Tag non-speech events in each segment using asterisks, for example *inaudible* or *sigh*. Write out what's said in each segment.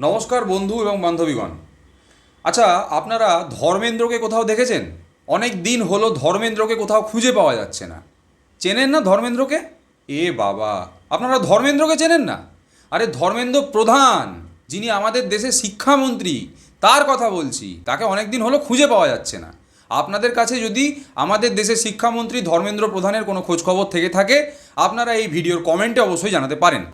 নমস্কার বন্ধু এবং বান্ধবীগণ। আচ্ছা আপনারা ধর্মেন্দ্রকে কোথাও দেখেছেন? অনেক দিন হলো ধর্মেন্দ্রকে কোথাও খুঁজে পাওয়া যাচ্ছে না। চেনেন না ধর্মেন্দ্রকে? এ বাবা, আপনারা ধর্মেন্দ্রকে চেনেন না? আরে ধর্মেন্দ্র প্রধান, যিনি আমাদের দেশের শিক্ষামন্ত্রী, তার কথা বলছি, তাকে অনেক দিন হলো খুঁজে পাওয়া যাচ্ছে না। আপনাদের কাছে যদি আমাদের দেশের শিক্ষামন্ত্রী ধর্মেন্দ্র প্রধানের কোনো খোঁজখবর থেকে থাকে, আপনারা এই ভিডিওর কমেন্টে অবশ্যই জানাতে পারেন।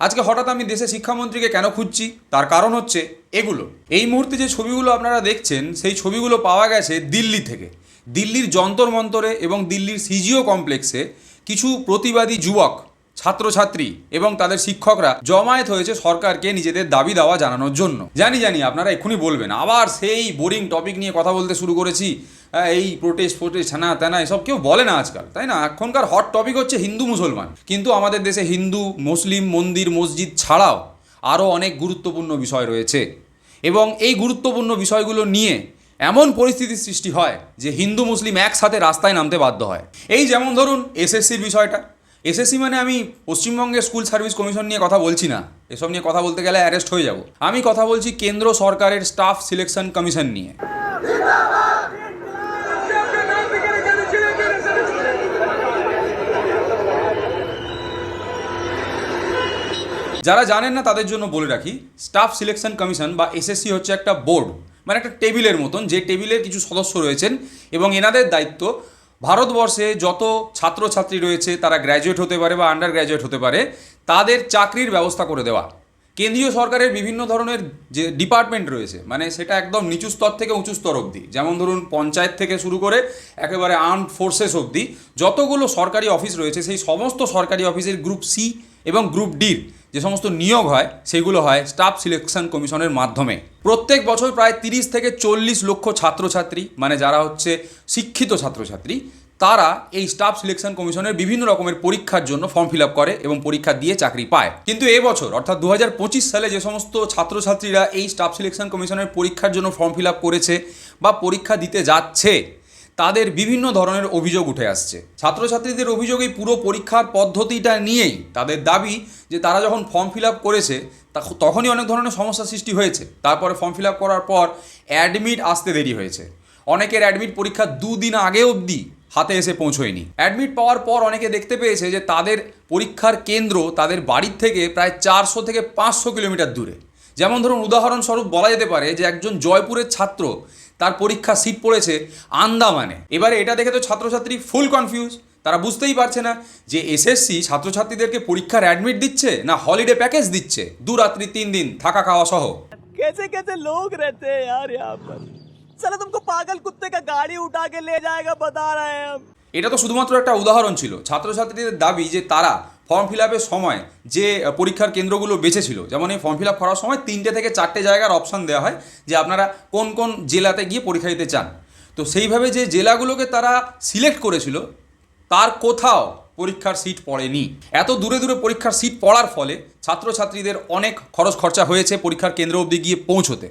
আজকে হঠাৎ আমি দেশের শিক্ষামন্ত্রীকে কেন খুঁজছি? তার কারণ হচ্ছে এগুলো। এই মুহূর্তে যে ছবিগুলো আপনারা দেখছেন, সেই ছবিগুলো পাওয়া গেছে দিল্লি থেকে। দিল্লির যন্তর মন্তরে এবং দিল্লির সিজিও কমপ্লেক্সে কিছু প্রতিবাদী যুবক, ছাত্রছাত্রী এবং তাদের শিক্ষকরা জমায়েত হয়েছে সরকারকে নিজেদের দাবি দাওয়া জানানোর জন্য। জানি জানি, আপনারা এক্ষুনি বলবেন। আবার সেই বোরিং টপিক নিয়ে কথা বলতে শুরু করেছি। এই প্রোটেস্ট ফোটেস্ট হ্যানা ত্যানা এসব কেউ বলে না আজকাল, তাই না? এখনকার হট টপিক হচ্ছে হিন্দু, মুসলমান। কিন্তু আমাদের দেশে হিন্দু, মুসলিম, মন্দির, মসজিদ ছাড়াও আরও অনেক গুরুত্বপূর্ণ বিষয় রয়েছে। এবং এই গুরুত্বপূর্ণ বিষয়গুলো নিয়ে এমন পরিস্থিতির সৃষ্টি হয় যে হিন্দু, মুসলিম একসাথে রাস্তায় নামতে বাধ্য হয়। এই যেমন ধরুন এসএসসির বিষয়টা। এসএসসি মানে আমি পশ্চিমবঙ্গের স্কুল সার্ভিস কমিশন নিয়ে কথা বলছি না। এসব নিয়ে কথা বলতে গেলে অ্যারেস্ট হয়ে যাব। আমি কথা বলছি কেন্দ্র সরকারের স্টাফ সিলেকশন কমিশন নিয়ে। যারা জানেন না, তাদের জন্য বলে রাখি স্টাফ সিলেকশন কমিশন বা এসএসসি হচ্ছে একটা বোর্ড মানে একটা টেবিলের মতন, যে টেবিলের কিছু সদস্য রয়েছেন এবং এনাদের দায়িত্ব ভারতবর্ষে যত ছাত্রছাত্রী রয়েছে, তারা গ্র্যাজুয়েট হতে পারে বা আন্ডার গ্র্যাজুয়েট হতে পারে, তাদের চাকরির ব্যবস্থা করে দেওয়া। কেন্দ্রীয় সরকারের বিভিন্ন ধরনের যে ডিপার্টমেন্ট রয়েছে মানে সেটা একদম নিচু স্তর থেকে উঁচু স্তর অবধি। যেমন ধরুন, পঞ্চায়েত থেকে শুরু করে একেবারে আর্মড ফোর্সেস অবধি যতগুলো সরকারি অফিস রয়েছে, সেই সমস্ত সরকারি অফিসের গ্রুপ সি এবং গ্রুপ ডির যে সমস্ত নিয়োগ হয়, সেগুলো হয় স্টাফ সিলেকশন কমিশনের মাধ্যমে। প্রত্যেক বছর প্রায় তিরিশ থেকে চল্লিশ লক্ষ ছাত্রছাত্রী মানে যারা হচ্ছে শিক্ষিত ছাত্রছাত্রী তারা এই স্টাফ সিলেকশন কমিশনের বিভিন্ন রকমের পরীক্ষার জন্য ফর্ম ফিল আপ করে এবং পরীক্ষা দিয়ে চাকরি পায়। কিন্তু এবছর অর্থাৎ দু হাজার পঁচিশ সালে যে সমস্ত ছাত্রছাত্রীরা এই স্টাফ সিলেকশন কমিশনের পরীক্ষার জন্য ফর্ম ফিল আপ করেছে বা পরীক্ষা দিতে যাচ্ছে, তাদের বিভিন্ন ধরনের অভিযোগ উঠে আসছে। ছাত্রছাত্রীদের অভিযোগ এই পুরো পরীক্ষার পদ্ধতিটা নিয়েই তাদের দাবি যে তারা যখন ফর্ম ফিল আপ করেছে তখনই অনেক ধরনের সমস্যা সৃষ্টি হয়েছে। তারপরে ফর্ম ফিল আপ করার পর অ্যাডমিট আসতে দেরি হয়েছে। অনেকের অ্যাডমিট পরীক্ষা দুদিন আগে অবধি হাতে এসে পৌঁছয়নি। অ্যাডমিট পাওয়ার পর অনেকে দেখতে পেয়েছে যে তাদের পরীক্ষার কেন্দ্র তাদের বাড়ির থেকে প্রায় চারশো থেকে পাঁচশো কিলোমিটার দূরে। যেমন ধরুন, উদাহরণস্বরূপ বলা যেতে পারে যে একজন জয়পুরের ছাত্র, তার পরীক্ষা সিট পড়েছে আন্দামানে। এবারে এটা দেখে তো ছাত্রছাত্রী ফুল কনফিউজ তারা বুঝতেই পারছে না যে এসএসসি ছাত্রছাত্রীদেরকে পরীক্ষার অ্যাডমিট দিচ্ছে না হলিডে প্যাকেজ দিচ্ছে? দু রাত্রি, তিন দিন থাকা খাওয়া সহ। কেসে কেসে লোক রেতে সালা তুমি পাগল কুত্তে কা গাড়ি উঠা কে লে যায়গা বাতা রহে এটা তো শুধুমাত্র একটা উদাহরণ ছিল। ছাত্রছাত্রীদের দাবি যে তারা ফর্ম ফিল আপের সময় যে পরীক্ষার কেন্দ্রগুলো বেছেছিল, যেমন এই ফর্ম ফিল আপ করার সময় তিনটে থেকে চারটে জায়গার অপশান দেওয়া হয় যে আপনারা কোন কোন জেলাতে গিয়ে পরীক্ষা দিতে চান। তো সেইভাবে যে জেলাগুলোকে তারা সিলেক্ট করেছিল, তার কোথাও পরীক্ষার সিট পড়েনি। এত দূরে দূরে পরীক্ষার সিট পড়ার ফলে ছাত্রছাত্রীদের অনেক খরচ খরচা হয়েছে পরীক্ষার কেন্দ্র অবধি গিয়ে পৌঁছতে।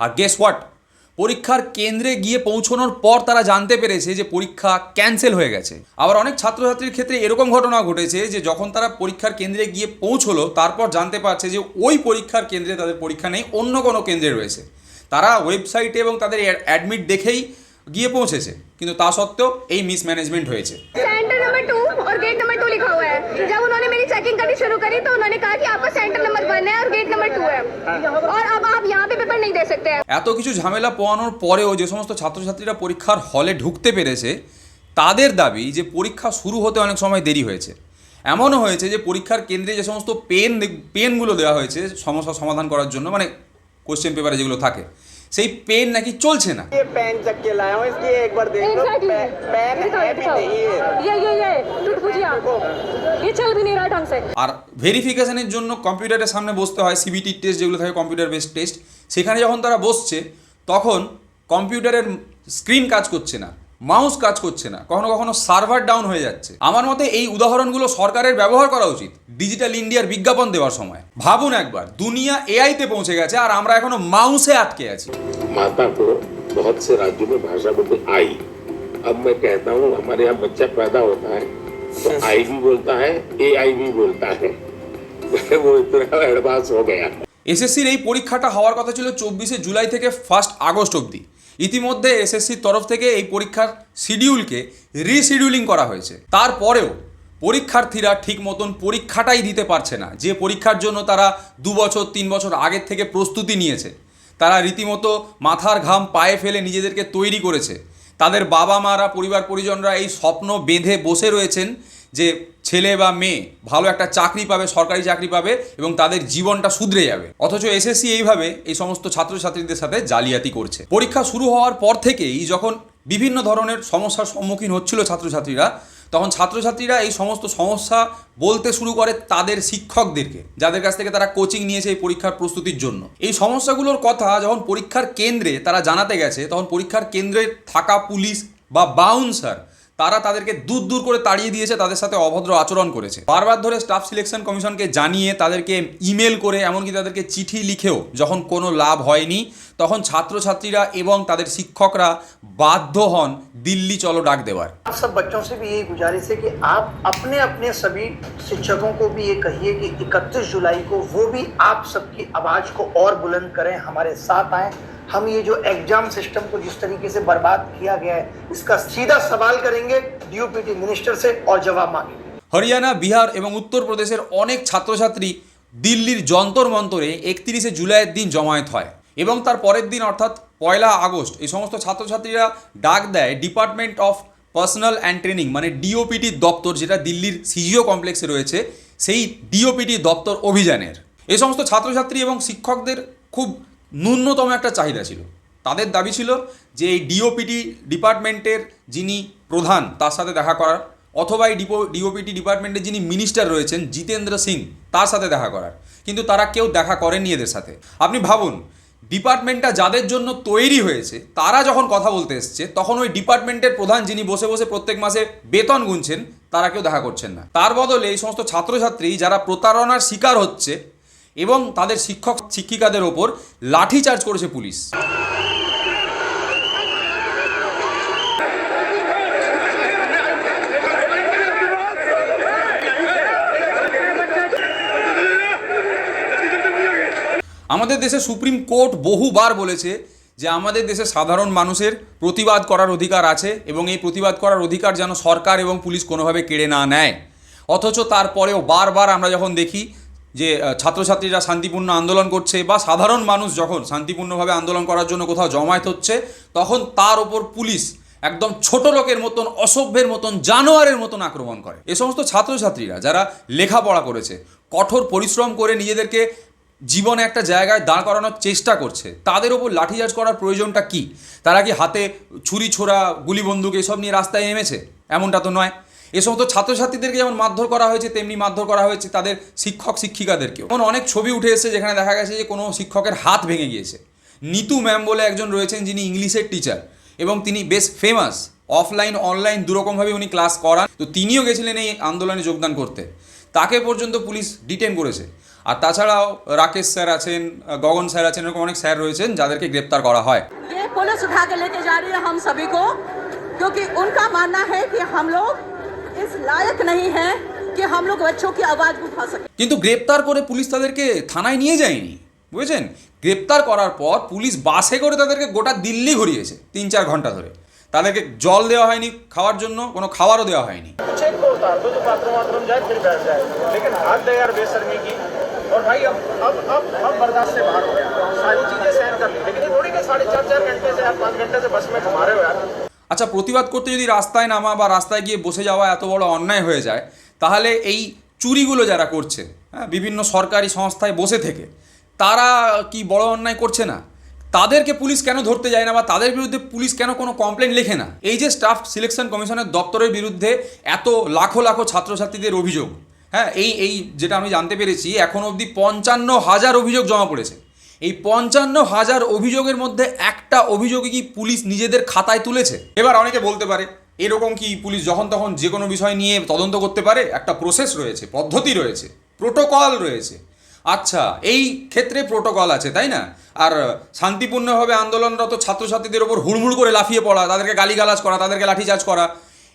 আর গেস হোয়াট পরীক্ষার কেন্দ্রে গিয়ে পৌঁছানোর পর তারা জানতে পেরেছে যে পরীক্ষা ক্যান্সেল হয়ে গেছে। আবার অনেক ছাত্রছাত্রীর ক্ষেত্রে এরকম ঘটনা ঘটেছে যে যখন তারা পরীক্ষার কেন্দ্রে গিয়ে পৌঁছলো, তারপর জানতে পারছে যে ওই পরীক্ষার কেন্দ্রে তাদের পরীক্ষা নেই, অন্য কোনো কেন্দ্রে রয়েছে। তারা ওয়েবসাইটে এবং তাদের অ্যাডমিট দেখেই গিয়ে পৌঁছেছে। কিন্তু তা সত্ত্বেও এই মিসম্যানেজমেন্ট হয়েছে। नंबर टू और गेट नंबर टू लिखा हुआ है जब उन्होंने मेरी चेकिंग करनी शुरू करी तो उन्होंने कहा कि आपका सेंटर नंबर वन है और गेट नंबर टू है और अब आप यहाँ पे पेपर नहीं दे सकते हैं এত কিছু ঝামেলা পোয়ানোর পরেও যে সমস্ত ছাত্রছাত্রীরা পরীক্ষার হলে ঢুকতে পেরেছে তাদের দাবি যে পরীক্ষা শুরু হতে অনেক সময় দেরি হয়েছে এমনও হয়েছে যে পরীক্ষার কেন্দ্রে যে সমস্ত পেন পেনগুলো দেওয়া হয়েছে সমস্যা সমাধান করার জন্য মানে কোশ্চেন পেপারে যেগুলো থাকে সেই পেন নাকি চলছে না ये पेन चक के लाया हूँ इसलिए एक बार देख लो Exactly. पे- पेन दिखाओ, है भी दिखाओ। नहीं है ये ये ये टूट फूटिया ये चल भी नहीं रहा ढंग से আর ভেরিফিকেশনের জন্য কম্পিউটারের সামনে বসতে হয় সিবিটি টেস্ট যেগুলো থাকে কম্পিউটার বেসড টেস্ট সেখানে যখন তারা বসছে তখন কম্পিউটারের স্ক্রিন কাজ করছে না মাউস কাজ করছে না কখনো কখনো সার্ভার ডাউন হয়ে যাচ্ছে আমার মতে এই উদাহরণগুলো সরকারের ব্যবহার করা উচিত ডিজিটাল ইন্ডিয়ার বিজ্ঞাপন দেওয়ার সময় ভাবুন একবার দুনিয়া এআইতে পৌঁছে গেছে আর আমরা এখনো মাউসে আটকে আছি माता को बहुत से राज्यों में भाषा बोलते आई अब मैं कहता हूँ हमारे यहाँ बच्चा पैदा होता है तो आई भी बोलता है ए आई भी बोलता है *laughs* वो इतना एडवांस हो गया এসএসসির এই পরীক্ষাটা হওয়ার কথা ছিল চব্বিশে জুলাই থেকে ফার্স্ট আগস্ট অবধি ইতিমধ্যে এসএসসির তরফ থেকে এই পরীক্ষার শিডিউলকে রিশিডিউলিং করা হয়েছে। তারপরেও পরীক্ষার্থীরা ঠিক মতন পরীক্ষাটাই দিতে পারছে না। যে পরীক্ষার জন্য তারা দু বছর, তিন বছর আগের থেকে প্রস্তুতি নিয়েছে, তারা রীতিমতো মাথার ঘাম পায়ে ফেলে নিজেদেরকে তৈরি করেছে। তাদের বাবা মারা পরিবার পরিজনরা এই স্বপ্ন বেঁধে বসে রয়েছেন যে ছেলে বা মেয়ে ভালো একটা চাকরি পাবে, সরকারি চাকরি পাবে এবং তাদের জীবনটা শুধরে যাবে। অথচ এসএসসি এইভাবে এই সমস্ত ছাত্রছাত্রীদের সাথে জালিয়াতি করছে। পরীক্ষা শুরু হওয়ার পর থেকেই যখন বিভিন্ন ধরনের সমস্যার সম্মুখীন হচ্ছিল ছাত্রছাত্রীরা, তখন ছাত্রছাত্রীরা এই সমস্ত সমস্যা বলতে শুরু করে তাদের শিক্ষকদেরকে, যাদের কাছ থেকে তারা কোচিং নিয়েছে এই পরীক্ষার প্রস্তুতির জন্য। এই সমস্যাগুলোর কথা যখন পরীক্ষার কেন্দ্রে তারা জানাতে গেছে, তখন পরীক্ষার কেন্দ্রে থাকা পুলিশ বা বাউন্সার তারা তাদেরকে দূর দূর করে তাড়িয়ে দিয়েছে, তাদের সাথে অভদ্র আচরণ করেছে। বারবার ধরে স্টাফ সিলেকশন কমিশনকে জানিয়ে তাদেরকে ইমেল করে, এমনকি তাদেরকে চিঠি লিখেও যখন কোনো লাভ হয়নি তখন ছাত্রছাত্রীরা এবং তাদের শিক্ষকরা বাধ্য হন দিল্লি চলো ডাক দেওয়ার आप सब बच्चों से भी यही गुजारिश है कि आप अपने अपने सभी शिक्षकों को भी ये कहिए कि 31 जुलाई को वो भी आप सबकी आवाज़ को और बुलंद करें हमारे साथ आए हम ये जो एग्जाम सिस्टम को जिस तरीके से बर्बाद किया गया है इसका सीधा सवाल करेंगे डीओपीटी मिनिस्टर से और जवाब मांगेंगे হরিয়ানা বিহার এবং উত্তরপ্রদেশের অনেক ছাত্রছাত্রী দিল্লির যন্তর মন্তরে একত্রিশে জুলাইয়ের দিন জমায়েত হয় এবং তার পরের দিন, অর্থাৎ পয়লা আগস্ট, এই সমস্ত ছাত্রছাত্রীরা ডাক দেয় Department of Personnel and Training মানে ডিওপিটি দপ্তর, যেটা দিল্লির সিজিও কমপ্লেক্সে রয়েছে, সেই ডিওপিটি দপ্তর অভিযানের। এই সমস্ত ছাত্রছাত্রী এবং শিক্ষকদের খুব ন্যূনতম একটা চাহিদা ছিল। তাদের দাবি ছিল যে এই ডিওপিটি ডিপার্টমেন্টের যিনি প্রধান, তার সাথে দেখা করার, অথবা এই ডিপো ডিওপিটি ডিপার্টমেন্টের যিনি মিনিস্টার রয়েছেন, জিতেন্দ্র সিং, তার সাথে দেখা করার। কিন্তু তারা কেউ দেখা করেনি এদের সাথে। আপনি ভাবুন ডিপার্টমেন্টটা যাদের জন্য তৈরি হয়েছে, তারা যখন কথা বলতে এসছে, তখন ওই ডিপার্টমেন্টের প্রধান যিনি বসে বসে প্রত্যেক মাসে বেতন গুনছেন, তারা কেউ দেখা করছেন না। তার বদলে এই সমস্ত ছাত্রছাত্রী যারা প্রতারণার শিকার হচ্ছে এবং তাদের শিক্ষক, শিক্ষিকাদের ওপর লাঠিচার্জ করেছে পুলিশ। আমাদের দেশে সুপ্রিম কোর্ট বহুবার বলেছে যে আমাদের দেশে সাধারণ মানুষের প্রতিবাদ করার অধিকার আছে এবং এই প্রতিবাদ করার অধিকার যেন সরকার এবং পুলিশ কোনোভাবে কেড়ে না নেয়। অথচ তারপরেও বারবার আমরা যখন দেখি যে ছাত্রছাত্রীরা শান্তিপূর্ণ আন্দোলন করছে বা সাধারণ মানুষ যখন শান্তিপূর্ণভাবে আন্দোলন করার জন্য কোথাও জমায়েত হচ্ছে, তখন তার ওপর পুলিশ একদম ছোট লোকের মতন, অসভ্যের মতন, জানোয়ারের মতন আক্রমণ করে। এ সমস্ত ছাত্রছাত্রীরা যারা লেখাপড়া করেছে, কঠোর পরিশ্রম করে নিজেদেরকে জীবনে একটা জায়গায় দাঁড় করানোর চেষ্টা করছে। তাদের ওপর লাঠিচার্জ করার প্রয়োজনটা কি? তারা কি হাতে ছুরি ছোড়া, গুলি বন্দুক এসব নিয়ে রাস্তায় নেমেছে? এমনটা তো নয়। এ সমস্ত ছাত্রছাত্রীদেরকে যেমন মারধর করা হয়েছে, তেমনি মারধর করা হয়েছে তাদের শিক্ষক, শিক্ষিকাদেরকেও। এমন অনেক ছবি উঠে এসেছে যেখানে দেখা গেছে যে কোনো শিক্ষকের হাত ভেঙে গিয়েছে। নিতু ম্যাম বলে একজন রয়েছেন যিনি ইংলিশের টিচার এবং তিনি বেশ ফেমাস অফলাইন অনলাইন দুরকমভাবে উনি ক্লাস করান। তো তিনিও গেছিলেন এই আন্দোলনে যোগদান করতে। তাকে পর্যন্ত পুলিশ ডিটেন করেছে। আর তাছাড়াও রাকেশ স্যার আছেন গগন স্যার আছেন এরকম অনেক স্যার রয়েছেন যাদেরকে গ্রেপ্তার করা হয় ये पुलिस उठा के लेके जा रही है हम सभी को क्योंकि उनका मानना है कि हम लोग इस लायक नहीं हैं कि हम लोग बच्चों की आवाज़ उठा सकें কিন্তু গ্রেপ্তার করে পুলিশ তাদেরকে থানায় নিয়ে যায়নি বুঝেছেন গ্রেপ্তার করার পর পুলিশ বাসে করে তাদেরকে গোটা দিল্লি ঘুরিয়েছে তিন চার ঘন্টা ধরে তাদেরকে জল দেওয়া হয়নি খাওয়ার জন্য কোনো খাবারও দেওয়া হয়নি चेक को उतार दो तो बाथरूम वाथरूम जाए फिर बैठ जाए लेकिन हाथ दे यार बेशर्मी की और भाई अब अब अब अब बर्दाश्त से बाहर हो गया सारी चीजें सहन कर ली लेकिन ये थोड़ी कि साढ़े चार चार घंटे से यार पाँच घंटे से बस में घुमा रहे हो यार আচ্ছা প্রতিবাদ করতে যদি রাস্তায় নামা বা রাস্তায় গিয়ে বসে যাওয়া এত বড় অন্যায় হয়ে যায় তাহলে এই চুরিগুলো যারা করছে হ্যাঁ বিভিন্ন সরকারি সংস্থায় বসে থেকে তারা কি বড় অন্যায় করছে না তাদেরকে পুলিশ কেন ধরতে যায় না বা তাদের বিরুদ্ধে পুলিশ কেন কোনো কমপ্লেন লেখে না এই যে স্টাফ সিলেকশন কমিশনের দপ্তরের বিরুদ্ধে এত লাখো লাখো ছাত্রছাত্রীদের অভিযোগ হ্যাঁ এই এই যেটা আমি জানতে পেরেছি, এখন অবধি পঞ্চান্ন হাজার অভিযোগ জমা পড়েছে। এই পঞ্চান্ন হাজার অভিযোগের মধ্যে একটা অভিযোগে কি পুলিশ নিজেদের খাতায় তুলেছে? এবার অনেকে বলতে পারে, এরকম কি পুলিশ যখন তখন যে কোনো বিষয় নিয়ে তদন্ত করতে পারে? একটা প্রসেস রয়েছে, পদ্ধতি রয়েছে প্রোটোকল রয়েছে। আচ্ছা এই ক্ষেত্রে প্রোটোকল আছে, তাই না? আর শান্তিপূর্ণভাবে আন্দোলনরত ছাত্রছাত্রীদের ওপর হুড়মুড় করে লাফিয়ে পড়া, তাদেরকে গালিগালাজ করা, তাদেরকে লাঠিচার্জ করা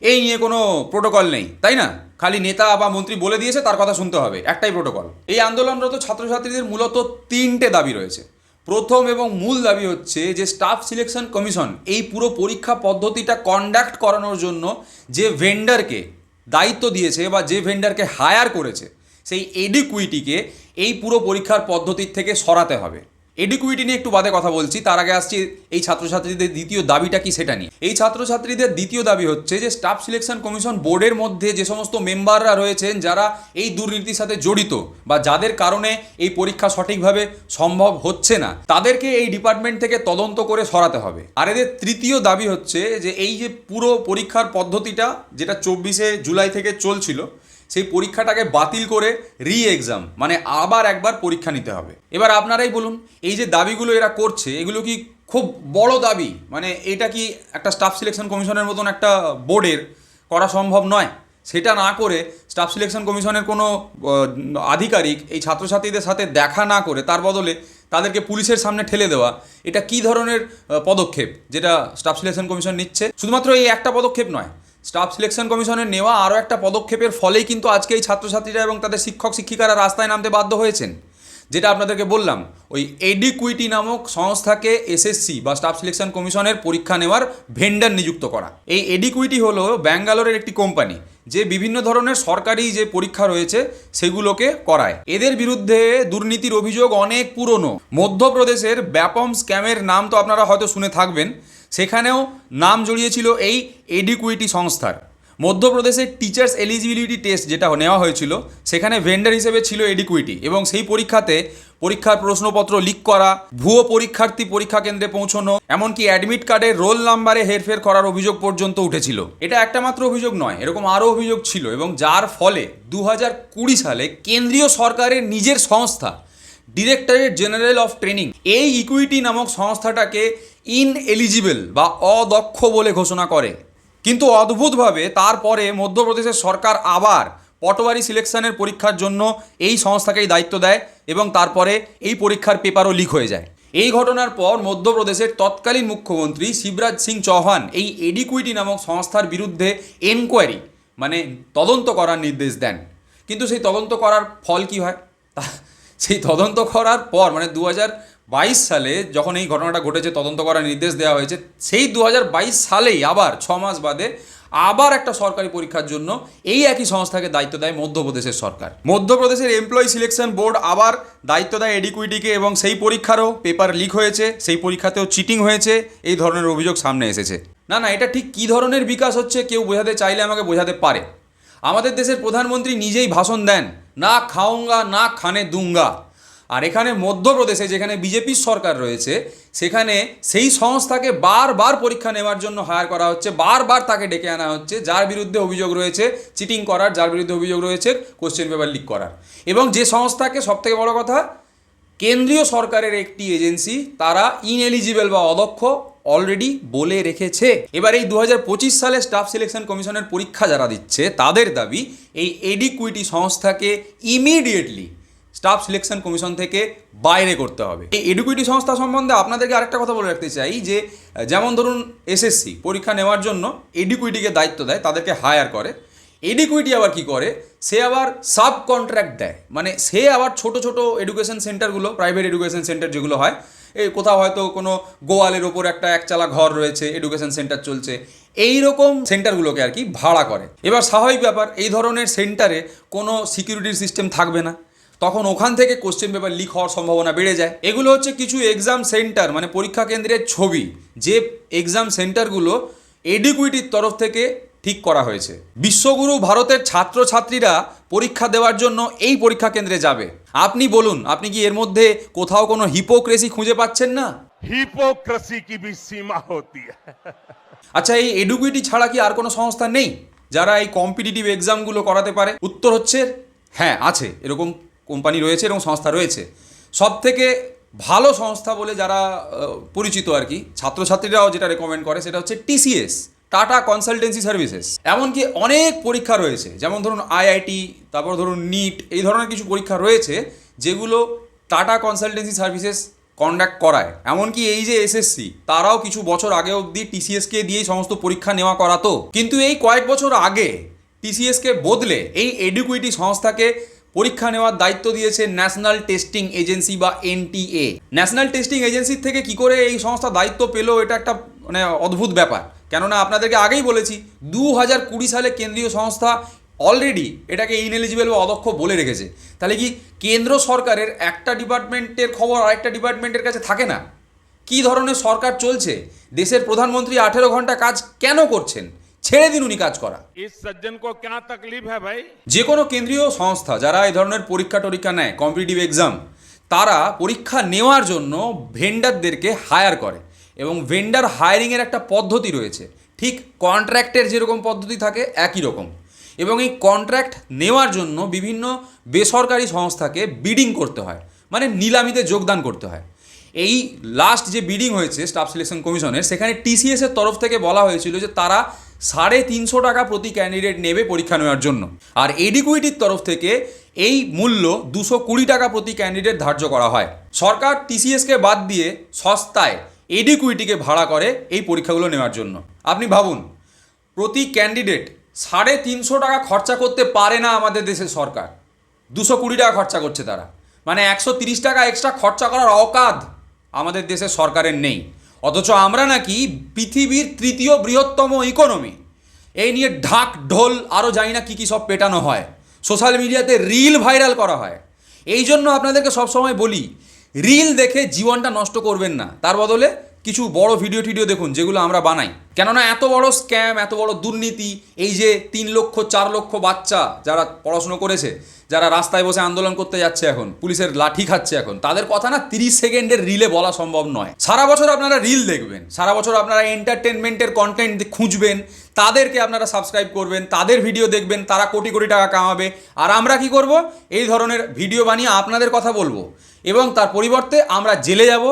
এই নিয়ে কোনো প্রোটোকল নেই, তাই না? খালি নেতা বা মন্ত্রী বলে দিয়েছে, তার কথা শুনতে হবে, একটাই প্রোটোকল এই আন্দোলনরত ছাত্রছাত্রীদের মূলত তিনটে দাবি রয়েছে। প্রথম এবং মূল দাবি হচ্ছে যে স্টাফ সিলেকশন কমিশন এই পুরো পরীক্ষা পদ্ধতিটা কন্ডাক্ট করানোর জন্য যে ভেন্ডারকে দায়িত্ব দিয়েছে বা যে ভেন্ডারকে হায়ার করেছে, সেই এডিকুইটিকে এই পুরো পরীক্ষার পদ্ধতির থেকে সরাতে হবে। এডিকুইটি নিয়ে একটু বাদে কথা বলছি। তার আগে আসছি এই ছাত্রছাত্রীদের দ্বিতীয় দাবিটা কি সেটা নিয়ে। এই ছাত্রছাত্রীদের দ্বিতীয় দাবি হচ্ছে যে স্টাফ সিলেকশন কমিশন বোর্ডের মধ্যে যে সমস্ত মেম্বাররা রয়েছেন, যারা এই দুর্নীতির সাথে জড়িত বা যাদের কারণে এই পরীক্ষা সঠিকভাবে সম্ভব হচ্ছে না, তাদেরকে এই ডিপার্টমেন্ট থেকে তদন্ত করে সরাতে হবে। আর এদের তৃতীয় দাবি হচ্ছে যে, এই যে পুরো পরীক্ষার পদ্ধতিটা, যেটা চব্বিশে জুলাই থেকে চলছিল সেই পরীক্ষাটাকে বাতিল করে রি এক্সাম মানে আবার একবার পরীক্ষা নিতে হবে। এবার আপনারাই বলুন, এই যে দাবিগুলো এরা করছে, এগুলো কি খুব বড় দাবি? মানে এটা কি একটা স্টাফ সিলেকশন কমিশনের মতন একটা বোর্ডের করা সম্ভব নয়? সেটা না করে স্টাফ সিলেকশন কমিশনের কোনো আধিকারিক এই ছাত্রছাত্রীদের সাথে দেখা না করে, তার বদলে তাদেরকে পুলিশের সামনে ঠেলে দেওয়া, এটা কি ধরনের পদক্ষেপ যেটা স্টাফ সিলেকশন কমিশন নিচ্ছে? শুধুমাত্র এই একটা পদক্ষেপ নয় স্টাফ সিলেকশন কমিশনের নেওয়া আরও একটা পদক্ষেপের ফলেই কিন্তু আজকে এই ছাত্রছাত্রীরা এবং তাদের শিক্ষক শিক্ষিকারা রাস্তায় নামতে বাধ্য হয়েছেন। যেটা আপনাদেরকে বললাম, ওই এডিকুইটি নামক সংস্থাকে এসএসসি বা স্টাফ সিলেকশন কমিশনের পরীক্ষা নেওয়ার ভেন্ডার নিযুক্ত করা। এই এডিকুইটি হলো ব্যাঙ্গালোরের একটি কোম্পানি যে বিভিন্ন ধরনের সরকারি যে পরীক্ষা রয়েছে, সেগুলোকে করায়। এদের বিরুদ্ধে দুর্নীতির অভিযোগ অনেক পুরনো। মধ্যপ্রদেশের ব্যাপম স্ক্যামের নাম তো আপনারা হয়তো শুনে থাকবেন। সেখানেও নাম জড়িয়েছিল এই এডিকুইটি সংস্থার। মধ্যপ্রদেশের টিচার্স এলিজিবিলিটি টেস্ট যেটা নেওয়া হয়েছিল, সেখানে ভেন্ডার হিসেবে ছিল এডিকুইটি এবং সেই পরীক্ষাতে পরীক্ষার প্রশ্নপত্র লিক করা, ভুয়ো পরীক্ষার্থী পরীক্ষা কেন্দ্রে পৌঁছানো, এমনকি অ্যাডমিট কার্ডের রোল নাম্বারে হেরফের করার অভিযোগ পর্যন্ত উঠেছিল। এটা একটা মাত্র অভিযোগ নয়, এরকম আরও অভিযোগ ছিল এবং যার ফলে দু সালে কেন্দ্রীয় সরকারের নিজের সংস্থা ডিরেক্টরেট জেনারেল অফ ট্রেনিং এই ইকুইটি নামক সংস্থাটাকে ইন এলিজিবল বা অদক্ষ বলে ঘোষণা করে। কিন্তু অদ্ভুতভাবে তারপরে মধ্যপ্রদেশের সরকার আবার পটোয়ারি সিলেকশনের পরীক্ষার জন্য এই সংস্থাকেই দায়িত্ব দেয় এবং তারপরে এই পরীক্ষার পেপারও লিক হয়ে যায়। এই ঘটনার পর মধ্যপ্রদেশের তৎকালীন মুখ্যমন্ত্রী শিবরাজ সিং চৌহান এই এডিকুইটি নামক সংস্থার বিরুদ্ধে এনকোয়ারি মানে তদন্ত করার নির্দেশ দেন। কিন্তু সেই তদন্ত করার ফল কি হয়? সেই তদন্ত করার পর মানে দু হাজার বাইশ সালে যখন এই ঘটনাটা ঘটেছে, তদন্ত করার নির্দেশ দেওয়া হয়েছে, সেই দু সালেই আবার ছ মাস বাদে আবার একটা সরকারি পরীক্ষার জন্য এই একই সংস্থাকে দায়িত্ব দেয় মধ্যপ্রদেশের সরকার। মধ্যপ্রদেশের এমপ্লয়ি সিলেকশন বোর্ড আবার দায়িত্ব দেয় এডিকুইটিকে এবং সেই পরীক্ষারও পেপার লিক হয়েছে, সেই পরীক্ষাতেও চিটিং হয়েছে, এই ধরনের অভিযোগ সামনে এসেছে। না না, এটা ঠিক কী ধরনের বিকাশ হচ্ছে কেউ বোঝাতে চাইলে আমাকে বোঝাতে পারে। আমাদের দেশের প্রধানমন্ত্রী নিজেই ভাষণ দেন, না খাউঙ্গা না খানে দুঙ্গা। আর এখানে মধ্যপ্রদেশে যেখানে বিজেপির সরকার রয়েছে, সেখানে সেই সংস্থাকে বারবার পরীক্ষা নেওয়ার জন্য হায়ার করা হচ্ছে, বারবার তাকে ডেকে আনা হচ্ছে, যার বিরুদ্ধে অভিযোগ রয়েছে চিটিং করার, যার বিরুদ্ধে অভিযোগ রয়েছে কোশ্চেন পেপার লিক করার। এবং যে সংস্থাকে সবথেকে বড় কথা, কেন্দ্রীয় সরকারের একটি এজেন্সি, তারা ইনএলিজিবল বা অদক্ষ অলরেডি বলে রেখেছে। এবার এই দু হাজার পঁচিশ সালে স্টাফ সিলেকশন কমিশনের পরীক্ষা যারা দিচ্ছে, তাদের দাবি, এই এডিকুইটি সংস্থাকে ইমিডিয়েটলি স্টাফ সিলেকশন কমিশন থেকে বাইরে করতে হবে। এই এডুকুইটি সংস্থা সম্বন্ধে আপনাদেরকে আরেকটা কথা বলে রাখতে চাই যে, যেমন ধরুন এসএসসি পরীক্ষা নেওয়ার জন্য এডুকুইটিকে দায়িত্ব দেয়, তাদেরকে হায়ার করে। এডিকুইটি আবার কি করে? সে আবার সাব কন্ট্রাক্ট দেয়। মানে সে আবার ছোট ছোট এডুকেশন সেন্টারগুলো প্রাইভেট এডুকেশন সেন্টার যেগুলো হয় এই কোথাও হয়তো কোনো গোয়ালের ওপর একটা একচালা ঘর রয়েছে এডুকেশন সেন্টার চলছে এই রকম সেন্টারগুলোকে আর কি ভাড়া করে। এবার স্বাভাবিক ব্যাপার, এই ধরনের সেন্টারে কোনো সিকিউরিটির সিস্টেম থাকবে না। তখন ওখান থেকে কোশ্চেন পেপার লিক হওয়ার সম্ভাবনা বেড়ে যায়। এগুলো হচ্ছে কিছু এক্সাম সেন্টার মানে পরীক্ষা কেন্দ্রের ছবি যে এক্সাম সেন্টারগুলো এডিকুইটির তরফ থেকে ঠিক করা হয়েছে। বিশ্বগুরু ভারতের ছাত্রছাত্রীরা পরীক্ষা দেওয়ার জন্য এই পরীক্ষা কেন্দ্রে যাবে। আপনি বলুন আপনি কি এর মধ্যে কোথাও কোনো হিপোক্রেসি খুঁজে পাচ্ছেন না? হিপোক্রেসি কি সীমা হতি? আচ্ছা এই এডুকুইটি ছাড়া কি আর কোনো সংস্থা নেই? যারা এই কম্পিটিটিভ এক্সামগুলো করাতে পারে। উত্তর হচ্ছে হ্যাঁ আছে এরকম কোম্পানি রয়েছে এরকম সংস্থা রয়েছে। সব থেকে ভালো সংস্থা বলে যারা পরিচিত আর কি, ছাত্রছাত্রীরাও যেটা রেকমেন্ড করে সেটা হচ্ছে টিসিএস, টাটা কনসালটেন্সি সার্ভিসেস। এমনকি অনেক পরীক্ষা রয়েছে, যেমন ধরুন আইআইটি, তারপর ধরুন নিট, এই ধরনের কিছু পরীক্ষা রয়েছে যেগুলো টাটা কনসালটেন্সি সার্ভিসেস কন্ডাক্ট করায়। এমনকি এই যে এসএসসি, তারাও কিছু বছর আগে অবধি টিসিএসকে দিয়েই সমস্ত পরীক্ষা নেওয়া করাতো। কিন্তু এই কয়েক বছর আগে টিসিএসকে বদলে এই এডুকুইটি সংস্থাকে পরীক্ষা নেওয়ার দায়িত্ব দিয়েছে ন্যাশনাল টেস্টিং এজেন্সি বা এনটিএ। ন্যাশনাল টেস্টিং এজেন্সির থেকে কি করে এই সংস্থা দায়িত্ব পেল, এটা একটা মানে অদ্ভুত ব্যাপার। কেননা আপনাদেরকে আগেই বলেছি দু হাজার কুড়ি সালে কেন্দ্রীয় সংস্থা অলরেডি এটাকে ইনএলিজিবল বা অদক্ষ বলে রেখেছে। তাহলে কি কেন্দ্র সরকারের একটা ডিপার্টমেন্টের খবর আরেকটা ডিপার্টমেন্টের কাছে থাকে না? কী ধরনের সরকার চলছে? দেশের প্রধানমন্ত্রী আঠেরো ঘণ্টা কাজ কেন করছেন? ছেড়ে দিন উনি কাজ করা। যে কোনো কেন্দ্রীয় সংস্থা যারা এই ধরনের পরীক্ষা টরীক্ষা নেয় কম্পিটিটিভ এক্সাম তারা পরীক্ষা নেওয়ার জন্য ভেন্ডারদেরকে হায়ার করে এবং ভেন্ডার হায়ারিংয়ের একটা পদ্ধতি রয়েছে। ঠিক কন্ট্রাক্টের যেরকম পদ্ধতি থাকে একই রকম। এবং এই কন্ট্রাক্ট নেওয়ার জন্য বিভিন্ন বেসরকারি সংস্থাকে বিডিং করতে হয় মানে নিলামিতে যোগদান করতে হয়। এই লাস্ট যে বিডিং হয়েছে স্টাফ সিলেকশন কমিশনের সেখানে টিসিএসের তরফ থেকে বলা হয়েছিল যে তারা সাড়ে তিনশো টাকা প্রতি ক্যান্ডিডেট নেবে পরীক্ষা নেওয়ার জন্য। আর এডিকুইটির তরফ থেকে এই মূল্য দুশো কুড়ি টাকা প্রতি ক্যান্ডিডেট ধার্য করা হয়। সরকার টিসিএসকে বাদ দিয়ে সস্তায় এডিকুইটিকে ভাড়া করে এই পরীক্ষাগুলো নেওয়ার জন্য। আপনি ভাবুন, প্রতি ক্যান্ডিডেট সাড়ে তিনশো টাকা খরচা করতে পারে না আমাদের দেশের সরকার। দুশো কুড়ি টাকা খরচা করছে তারা। মানে একশো তিরিশ টাকা এক্সট্রা খরচা করার অকাধ আমাদের দেশের সরকারের নেই। অথচ আমরা নাকি পৃথিবীর তৃতীয় বৃহত্তম ইকোনমি এই নিয়ে ঢাক ঢোল আরও জানি না কী কী সব পেটানো হয়। সোশ্যাল মিডিয়াতে রিল ভাইরাল করা হয়। এই জন্য আপনাদেরকে সবসময় বলি রিল দেখে জীবনটা নষ্ট করবেন না। তার বদলে কিছু বড় ভিডিও টিডিও দেখুন যেগুলো আমরা বানাই। কেননা এত বড় স্ক্যাম এত বড় দুর্নীতি, এই যে তিন লক্ষ, চার লক্ষ বাচ্চা যারা পড়াশুনো করেছে, যারা রাস্তায় বসে আন্দোলন করতে যাচ্ছে এখন, পুলিশের লাঠি খাচ্ছে এখন, তাদের কথা না তিরিশ সেকেন্ডের রিলে বলা সম্ভব নয়। সারা বছর আপনারা রিল দেখবেন, সারা বছর আপনারা এন্টারটেনমেন্টের কন্টেন্ট খুঁজবেন, তাদেরকে আপনারা সাবস্ক্রাইব করবেন, তাদের ভিডিও দেখবেন, তারা কোটি কোটি টাকা কামাবে। আর আমরা কি করব? এই ধরনের ভিডিও বানিয়ে আপনাদের কথা বলব। এবং তার পরিবর্তে আমরা জেলে যাব,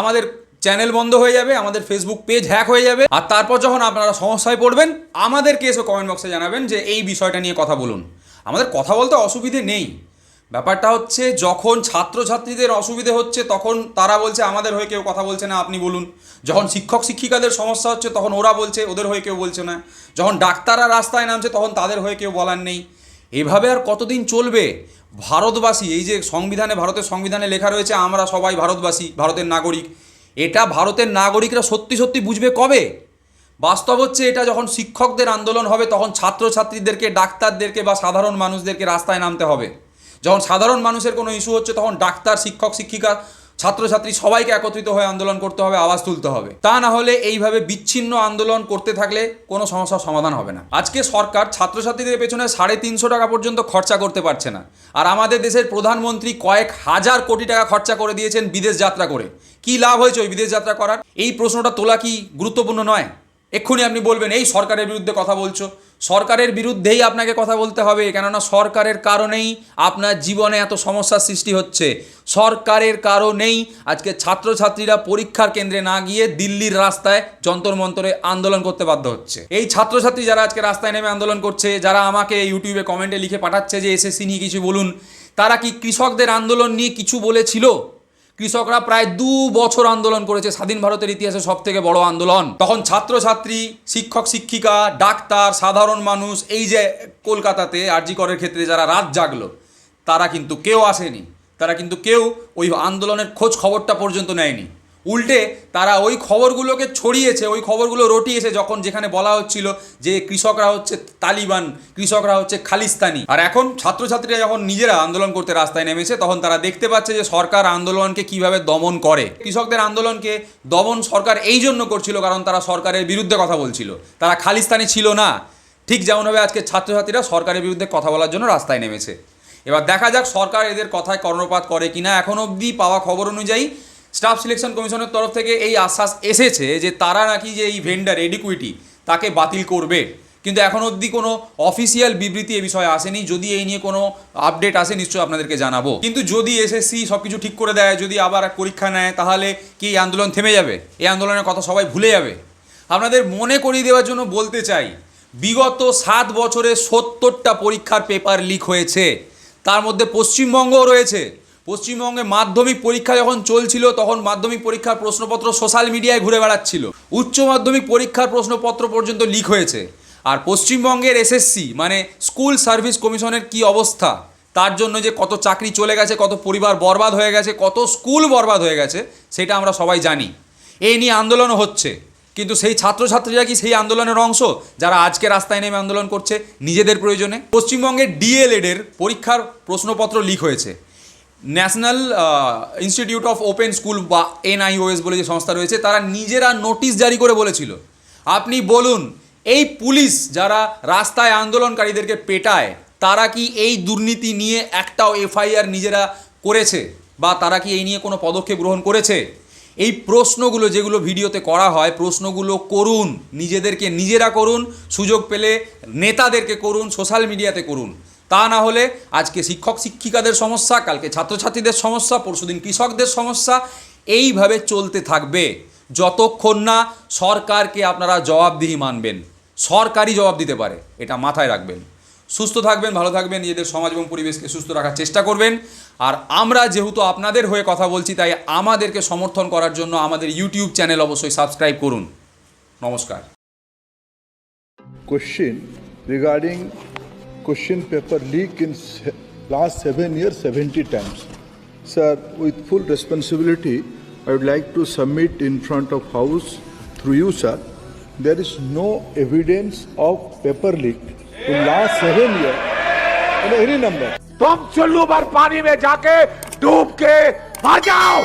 আমাদের চ্যানেল বন্ধ হয়ে যাবে, আমাদের ফেসবুক পেজ হ্যাক হয়ে যাবে। আর তারপর যখন আপনারা সমস্যায় পড়বেন, আমাদেরকে এসে কমেন্ট বক্সে জানাবেন যে এই বিষয়টা নিয়ে কথা বলুন। আমাদের কথা বলতে অসুবিধে নেই। ব্যাপারটা হচ্ছে, যখন ছাত্রছাত্রীদের অসুবিধে হচ্ছে, তখন তারা বলছে, আমাদের হয়ে কেউ কথা বলছে না, আপনি বলুন। যখন শিক্ষক শিক্ষিকাদের সমস্যা হচ্ছে, তখন ওরা বলছে, ওদের হয়ে কেউ বলছে না। যখন ডাক্তাররা রাস্তায় নামছে, তখন তাদের হয়ে কেউ বলার নেই। এভাবে আর কতদিন চলবে? ভারতবাসী, এই যে সংবিধানে, ভারতের সংবিধানে লেখা রয়েছে, আমরা সবাই ভারতবাসী, ভারতের নাগরিক। এটা ভারতের নাগরিকরা সত্যি সত্যি বুঝবে কবে? বাস্তব হচ্ছে এটা যখন শিক্ষকদের আন্দোলন হবে, তখন ছাত্রছাত্রীদেরকে, ডাক্তারদেরকে বা সাধারণ মানুষদেরকে রাস্তায় নামতে হবে। যখন সাধারণ মানুষের কোনো ইস্যু হচ্ছে, তখন ডাক্তার, শিক্ষক, শিক্ষিকা, ছাত্রছাত্রী সবাইকে একত্রিত হয়ে আন্দোলন করতে হবে, আওয়াজ তুলতে হবে। তা না হলে এইভাবে বিচ্ছিন্ন আন্দোলন করতে থাকলে কোনো সমস্যার সমাধান হবে না। আজকে সরকার ছাত্রছাত্রীদের পেছনে সাড়ে তিনশো টাকা পর্যন্ত খরচা করতে পারছে না। আর আমাদের দেশের প্রধানমন্ত্রী কয়েক হাজার কোটি টাকা খরচা করে দিয়েছেন বিদেশ যাত্রা করে। কি লাভ হয়েছে ওই বিদেশ যাত্রা করার? এই প্রশ্নটা তোলা কি গুরুত্বপূর্ণ নয়? এক্ষুনি আপনি বলবেন, এই সরকারের বিরুদ্ধে কথা বলছো। সরকারের বিরুদ্ধেই আপনাকে কথা বলতে হবে, কেননা সরকারের কারণেই আপনার জীবনে এত সমস্যার সৃষ্টি হচ্ছে। সরকারের কারণেই আজকে ছাত্রছাত্রীরা পরীক্ষার কেন্দ্রে না গিয়ে দিল্লির রাস্তায় যন্তর মন্তরে আন্দোলন করতে বাধ্য হচ্ছে। এই ছাত্রছাত্রী যারা আজকে রাস্তায় নেমে আন্দোলন করছে, যারা আমাকে ইউটিউবে কমেন্টে লিখে পাঠাচ্ছে যে এসএসসি নিয়ে কিছু বলুন, তারা কি কৃষকদের আন্দোলন নিয়ে কিছু বলেছিল? কৃষকরা প্রায় দু বছর আন্দোলন করেছে স্বাধীন ভারতের ইতিহাসে সব থেকে বড় আন্দোলন। তখন ছাত্রছাত্রী, শিক্ষক, শিক্ষিকা, ডাক্তার, সাধারণ মানুষ, এই যে কলকাতাতে আরজি করের ক্ষেত্রে যারা রাত জাগলো, তারা কিন্তু কেউ আসেনি। তারা কিন্তু কেউ ওই আন্দোলনের খোঁজ খবরটা পর্যন্ত নেয়নি। উল্টে তারা ওই খবরগুলোকে ছড়িয়েছে, ওই খবরগুলো রটিয়েছে যখন যেখানে বলা হচ্ছিল যে কৃষকরা হচ্ছে তালিবান, কৃষকরা হচ্ছে খালিস্তানি। আর এখন ছাত্রছাত্রীরা যখন নিজেরা আন্দোলন করতে রাস্তায় নেমেছে, তখন তারা দেখতে পাচ্ছে যে সরকার আন্দোলনকে কীভাবে দমন করে। কৃষকদের আন্দোলনকে দমন সরকার এই জন্য করছিল কারণ তারা সরকারের বিরুদ্ধে কথা বলছিল। তারা খালিস্তানি ছিল না। ঠিক যেমনভাবে আজকে ছাত্রছাত্রীরা সরকারের বিরুদ্ধে কথা বলার জন্য রাস্তায় নেমেছে। এবার দেখা যাক সরকার এদের কথায় কর্ণপাত করে কিনা। এখন অবধি পাওয়া খবর অনুযায়ী স্টাফ সিলেকশন কমিশনের তরফ থেকে এই আশ্বাস এসেছে যে তারা নাকি যে এই ভেন্ডার এডিকুইটি তাকে বাতিল করবে। কিন্তু এখন অবধি কোনো অফিসিয়াল বিবৃতি এ বিষয়ে আসেনি। যদি এই নিয়ে কোনো আপডেট আসে, নিশ্চয়ই আপনাদেরকে জানাব। কিন্তু যদি এসএসসি সব কিছু ঠিক করে দেয়, যদি আবার পরীক্ষা নেয়, তাহলে কি এই আন্দোলন থেমে যাবে? এই আন্দোলনের কথা সবাই ভুলে যাবে। আপনাদের মনে করিয়ে দেওয়ার জন্য বলতে চাই, বিগত সাত বছরে সত্তরটা পরীক্ষার পেপার লিক হয়েছে। তার মধ্যে পশ্চিমবঙ্গও রয়েছে। পশ্চিমবঙ্গে মাধ্যমিক পরীক্ষা যখন চলছিল, তখন মাধ্যমিক পরীক্ষার প্রশ্নপত্র সোশ্যাল মিডিয়ায় ঘুরে বেড়াচ্ছিল। উচ্চ মাধ্যমিক পরীক্ষার প্রশ্নপত্র পর্যন্ত লিক হয়েছে। আর পশ্চিমবঙ্গের এসএসসি মানে স্কুল সার্ভিস কমিশনের কি অবস্থা? তার জন্য যে কত চাকরি চলে গেছে, কত পরিবার বরবাদ হয়ে গেছে, কত স্কুল বরবাদ হয়ে গেছে, সেটা আমরা সবাই জানি। এই নিয়ে আন্দোলনও হচ্ছে। কিন্তু সেই ছাত্রছাত্রীরা কি সেই আন্দোলনের অংশ? যারা আজকে রাস্তায় নেমে আন্দোলন করছে, নিজেদের প্রয়োজনে। পশ্চিমবঙ্গের ডিএলএড এর পরীক্ষার প্রশ্নপত্র লিক হয়েছে। National Institute of Open School বা এনআইওএস বলে যে সংস্থা রয়েছে, তারা নিজেরা নোটিশ জারি করে বলেছিল। আপনি বলুন, এই পুলিশ যারা রাস্তায় আন্দোলনকারীদেরকে পেটায়, তারা কি এই দুর্নীতি নিয়ে একটাও এফআইআর নিজেরা করেছে? বা তারা কি এই নিয়ে কোনো পদক্ষেপ গ্রহণ করেছে? এই প্রশ্নগুলো যেগুলো ভিডিওতে করা হয়, প্রশ্নগুলো করুন, নিজেদেরকে নিজেরা করুন, সুযোগ পেলে নেতাদেরকে করুন সোশ্যাল মিডিয়াতে করুন। তা না হলে আজকে শিক্ষক শিক্ষিকাদের সমস্যা, কালকে ছাত্রছাত্রীদের সমস্যা, পরশুদিন কৃষকদের সমস্যা, এইভাবে চলতে থাকবে। যতক্ষণ না সরকারকে আপনারা জবাবদিহি মানবেন, সরকারই জবাব দিতে পারে, এটা মাথায় রাখবেন। সুস্থ থাকবেন, ভালো থাকবেন, নিজেদের সমাজ এবং পরিবেশকে সুস্থ রাখার চেষ্টা করবেন। আর আমরা যেহেতু আপনাদের হয়ে কথা বলছি, তাই আমাদেরকে সমর্থন করার জন্য আমাদের ইউটিউব চ্যানেল অবশ্যই সাবস্ক্রাইব করুন। নমস্কার। Question regarding question paper leak in last seven year, seventy times. Sir with full responsibility I would like to submit in front of house through you sir there is no evidence of paper leak in last seven year number तुम चुल्लू भर पानी में जाके डूब के मर जाओ।